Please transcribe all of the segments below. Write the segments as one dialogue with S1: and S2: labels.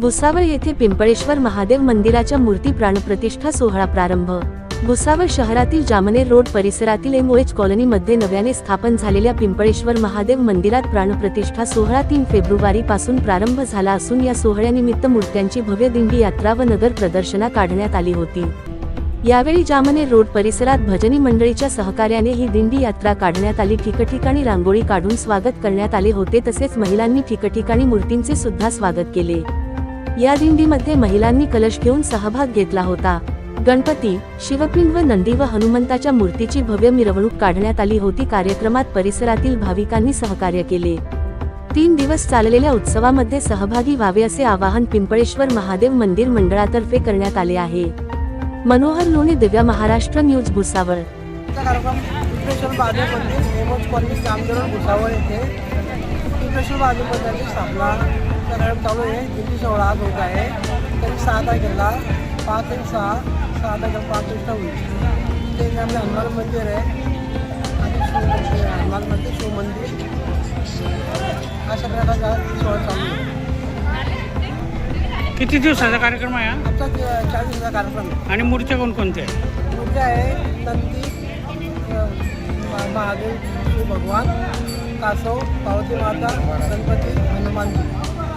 S1: भुसावळ येथे पिंपळेश्वर महादेव मंदिराच्या मूर्ती प्राणप्रतिष्ठा सोहळा प्रारंभ. भुसावळ शहरातील जामनेर रोड परिसरातील एमओएच कॉलनीमध्ये नव्याने स्थापन झालेल्या पिंपळेश्वर महादेव मंदिरात प्राणप्रतिष्ठा सोहळा तीन फेब्रुवारी पासून प्रारंभ झाला असून या सोहळ्यानिमित्त मूर्त्यांची भव्य दिंडी यात्रा व नगर प्रदर्शना काढण्यात आली होती. यावेळी जामनेर रोड परिसरात भजनी मंडळीच्या सहकार्याने ही दिंडी यात्रा काढण्यात आली. ठिकठिकाणी रांगोळी काढून स्वागत करण्यात आले होते तसेच महिलांनी ठिकठिकाणी मूर्तींचे सुद्धा स्वागत केले. या दिंडीमध्ये महिलांनी कलश घेऊन सहभाग घेतला होता. गणपती शिवपिंड व नंदी व हनुमंताच्या मूर्तीची भव्य मिरवणूक काढण्यात आली होती. कार्यक्रमात परिसरातील भाविकांनी सहकार्य केले. तीन दिवस चाललेल्या उत्सवामध्ये सहभागी व्हावे असे आवाहन पिंपळेश्वर महादेव मंदिर मंडळातर्फे करण्यात आले आहे. मनोहर लोणे दिव्या महाराष्ट्र न्यूज भुसावळ.
S2: भुसावळ येथे कार्यक्रम चालू आहे. दिल्ली सोहळा आज होत आहे. तरी सहा तारखेला पाच आणि सहा. सहा तारखेला पाच वाजता होईल ते आपलं हनुमान मंदिर आहे. आणि हनुमान मंदिर शिव मंदिर. अशा प्रकारचा सोहळा चालू आहे.
S3: किती दिवसाचा कार्यक्रम आहे हा?
S2: आमचा चार दिवसाचा कार्यक्रम आहे.
S3: आणि मूर्त्या कोणकोणत्या आहे
S2: मूर्ती आहे नंदी अ, म- महादेव शिव भगवान कासव पार्वती माता गणपती हनुमानजी.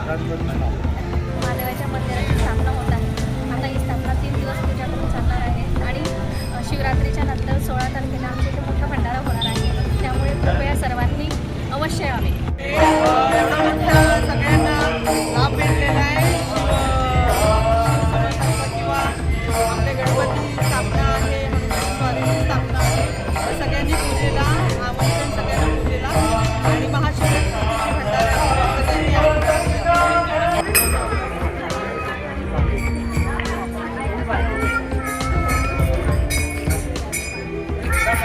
S4: महादेवाच्या मंदिराची स्थापना होत आहे. आता ही स्थापना तीन दिवस पूजाकडून चालणार आहे. आणि शिवरात्रीच्या नंतर सोळा तारखेला आमच्या इथे मोठा भंडारा होणार आहे. त्यामुळे कृपया सर्वांनी अवश्य यावे.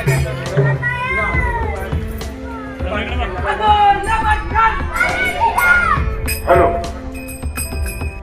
S5: Thank
S6: you.